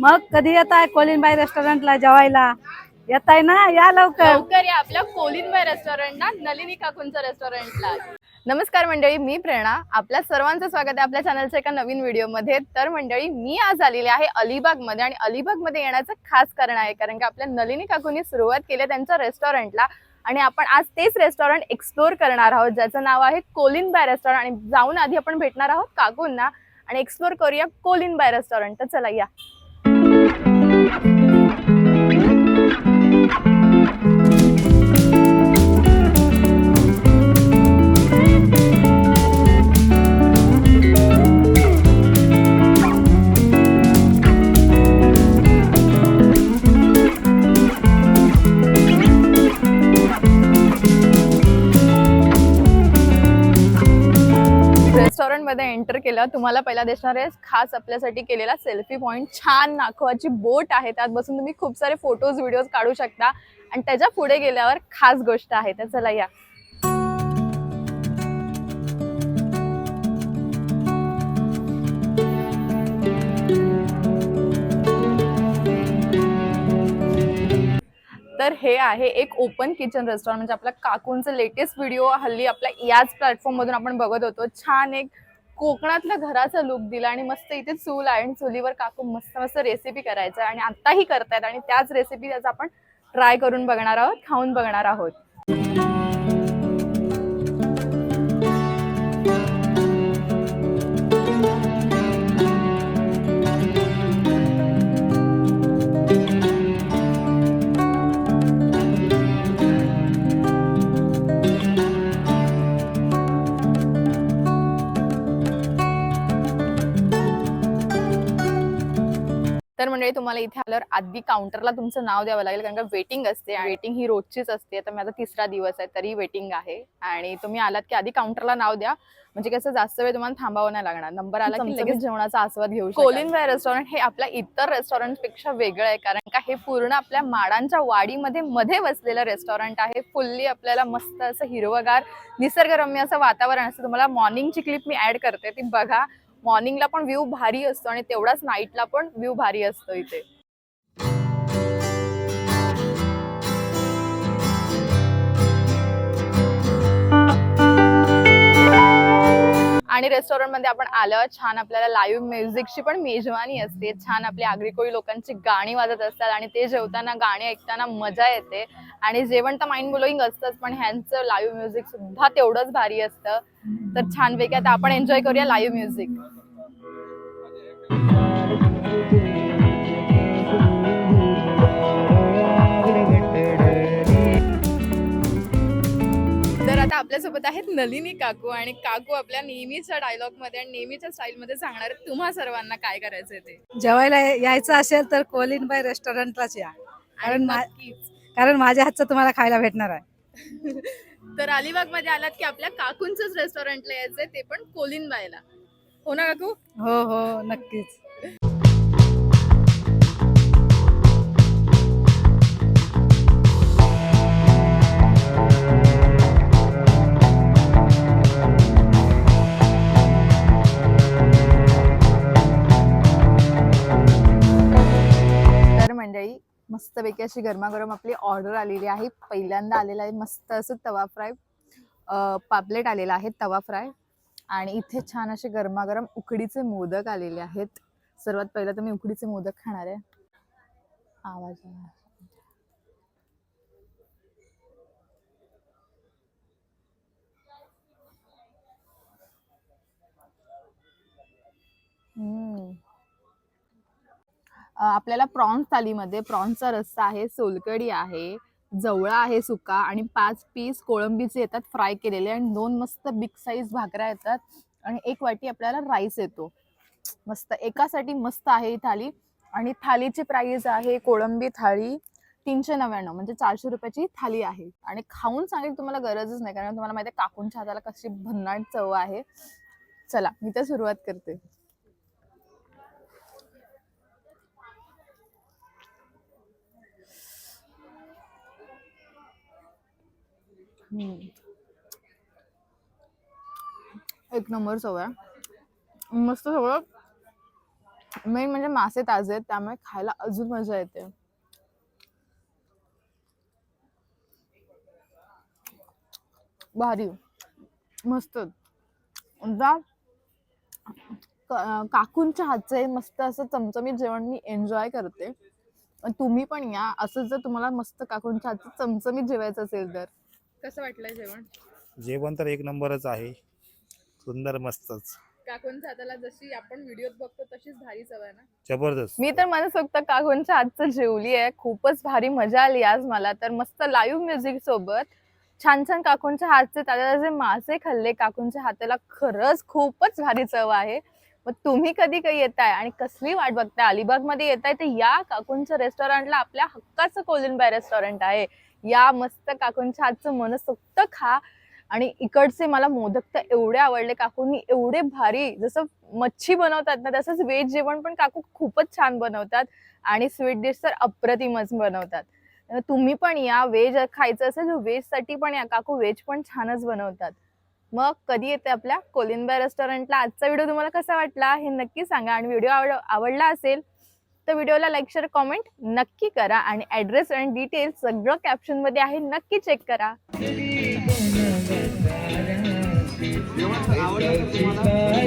मग कधी येत आहे कोलिनबाई रेस्टॉरंटला जेवायला? येत आहे ना? या लवकर. लवकर या. आपल्या कोलिनबाई रेस्टॉरंटला नलिनी काकूंच्या रेस्टॉरंटला. नमस्कार मंडळी मी प्रेरणा. आपल्या सर्वांचं स्वागत आहे आपल्या चॅनलच्या एका नवीन व्हिडिओमध्ये तर मंडळी मी आज आलेली आहे अलिबागमध्ये आणि अलिबागमध्ये येण्याचं खास कारण आहे कारण की आपल्या नलिनी काकूंनी सुरुवात केली आहे त्यांच्या रेस्टॉरंटला. आणि आपण आज तेच रेस्टॉरंट एक्सप्लोर करणार आहोत ज्याचं नाव आहे कोलिनबाय रेस्टॉरंट. आणि जाऊन आधी आपण भेटणार आहोत काकूंना. आणि एक्सप्लोर करूया कोलिनबाय रेस्टॉरंट. तर चला या. मध्ये एंटर केलं तुम्हाला पहिला दिसणार आहे खास आपल्यासाठी केलेला सेल्फी पॉइंट छान नाखवाची बोट आहे त्यात बसून तुम्ही खूप सारे फोटोज व्हिडिओज काढू शकता. आणि त्याच्या पुढे गेल्यावर खास गोष्ट आहे तर चला या. तर हे आहे एक ओपन किचन रेस्टॉरंट म्हणजे आपल्या काकूंचं लेटेस्ट व्हिडिओ हल्ली आपल्या याच प्लॅटफॉर्म मधून आपण बघत होतो. छान एक कोकणातल्या घराचा लुक दिला आणि मस्त इथे चूल आहे आणि चुलीवर काकू मस्त मस्त रेसिपी करायचं आहे आणि आत्ताही करतायत आणि त्याच रेसिपी आज आपण ट्राय करून बघणार आहोत खाऊन बघणार आहोत. तर म्हणजे तुम्हाला इथे आल्यावर आधी काउंटरला तुमचं नाव द्यावं लागेल कारण का वेटिंग असते वेटिंग ही रोजचीच असते. तर माझा तिसरा दिवस आहे तरी वेटिंग आहे. आणि तुम्ही आलात की आधी काउंटरला नाव द्या. म्हणजे कसं जास्त वेळ तुम्हाला थांबावं नाही लागणार. नंबर आला की लगेच जेवणाचा आस्वाद घेऊ कोलिन बाय रेस्टॉरंट हे आपल्या इतर रेस्टॉरंटपेक्षा वेगळं आहे कारण का हे पूर्ण आपल्या माडांच्या वाडीमध्ये मध्ये वसलेलं रेस्टॉरंट आहे. फुल्ली आपल्याला मस्त असं हिरवगार निसर्गरम्य असं वातावरण असतं. तुम्हाला मॉर्निंगची क्लिप मी ऍड करते. ती बघा. मॉर्निंगला पण व्ह्यू भारी असतो आणि तेवढाच नाईटला पण व्ह्यू भारी असतो इथे. आणि रेस्टॉरंटमध्ये आपण आल्यावर छान आपल्याला लाईव्ह म्युझिकची पण मेजवानी असते. छान आपली आगरी कोळी लोकांची गाणी वाजत असतात आणि ते जेवताना गाणी ऐकताना मजा येते. आणि जेवण तर माइंड ब्लोईंग असतंच पण ह्यांचं लाईव्ह म्युझिक सुद्धा तेवढंच भारी असतं. तर छानपैकी आता आपण एन्जॉय करूया लाईव्ह म्युझिक आता आपल्यासोबत आहेत नलिनी काकू आणि काकू आपल्या नेहमीच्या डायलॉगमध्ये आणि नेहमीच्या स्टाईल मध्ये सांगणार आहेत तुम्हा सर्वांना काय करायचंय ते? जेवायला यायचं असेल तर कोलिनबाई रेस्टॉरंटलाच या. कारण मा- नक्कीच. कारण माझ्या हातचं तुम्हाला खायला भेटणार आहे. तर अलिबागमध्ये आलात की आपल्या काकूंच रेस्टॉरंटला यायचंय ते पण कोलिन बायला हो ना काकू? हो हो नक्कीच. मस्तपैकी अशी गरमागरम आपली ऑर्डर आलेली आहे. पहिल्यांदा आलेला आहे मस्त असं तवा फ्राय. पापलेट आलेला आहे तवा फ्राय. आणि इथे छान असे गरमागरम उकडीचे मोदक आलेले आहेत. सर्वात पहिलं तर मी उकडीचे मोदक खाणार आहे. आवाज हम्म. आपल्याला प्रॉन्स थालीमध्ये प्रॉन्सचा रस्सा आहे सोलकडी आहे जवळा आहे सुका आणि पाच पीस कोळंबीचे येतात फ्राय केलेले आणि दोन मस्त बिग साईज भाकऱ्या येतात आणि एक वाटी आपल्याला राईस येतो. मस्त एकासाठी मस्त आहे ही थाली आणि थालीची प्राइस आहे कोळंबी थाळी तीनशे नव्याण्णव म्हणजे चारशे रुपयाची थाली आहे. आणि खाऊन सांगेल तुम्हाला गरजच नाही कारण तुम्हाला माहिती आहे काकूंच्या हाताला कशी भन्नाट चव आहे. चला मी तर सुरुवात करते. एक नंबर चव आहे मस्त सगळं. मेन म्हणजे मासे ताजे आहेत त्यामुळे खायला अजून मजा येते. भारी. मस्त. जा क- काकूंच्या हातचे मस्त असं चमचमीत जेवण मी एन्जॉय करते. तुम्ही पण या. असं जर तुम्हाला मस्त काकूंच्या हातचं चमचमीत जेवायचं असेल तर. कसं वाटलं जेवण? जेवण तर एक नंबरच आहे. सुंदर मस्तच. काकूंच्या हाताला जशी आपण व्हिडिओत बघतो तशीच भारी चव आहे ना? जबरदस्त. मी तर मनसोक्त काकूंच्या हातचं जेवली आहे. खूपच भारी मजा आली आज मला. तर मस्त लाईव्ह म्युझिक सोबत छान छान काकूंच्या हातचे ताजे जे मासे खाल्ले. काकूंच्या हाताला खरंच खूपच भारी चव आहे. मग तुम्ही कधी काही येताय आणि कसली वाट बघताय? अलिबागमध्ये येताय तर या काकूंच्या रेस्टॉरंटला आपल्या हक्काचं कोलिनबाय रेस्टॉरंट आहे. या मस्त काकूंच्या हातचं मनसोक्त खा. आणि इकडचे मला मोदक तर एवढे आवडले. काकूंनी एवढे भारी जसं मच्छी बनवतात ना तसंच व्हेज जेवण पण काकू खूपच छान बनवतात. आणि स्वीट डिश तर अप्रतिमच बनवतात. तुम्ही पण या व्हेज खायचं असेल वेजसाठी पण या. काकू व्हेज पण छानच बनवतात. मग कधी येते आपल्या? कोलिंबा रेस्टॉरंटला. आजचा व्हिडिओ तुम्हाला कसा वाटला हे नक्की सांगा. आणि व्हिडिओ आवड आवडला असेल तर व्हिडिओला लाईक शेअर कॉमेंट नक्की करा आणि ऍड्रेस आणि डिटेल्स सगळं कॅप्शनमध्ये आहे नक्की चेक करा. आवडलं तुम्हाला?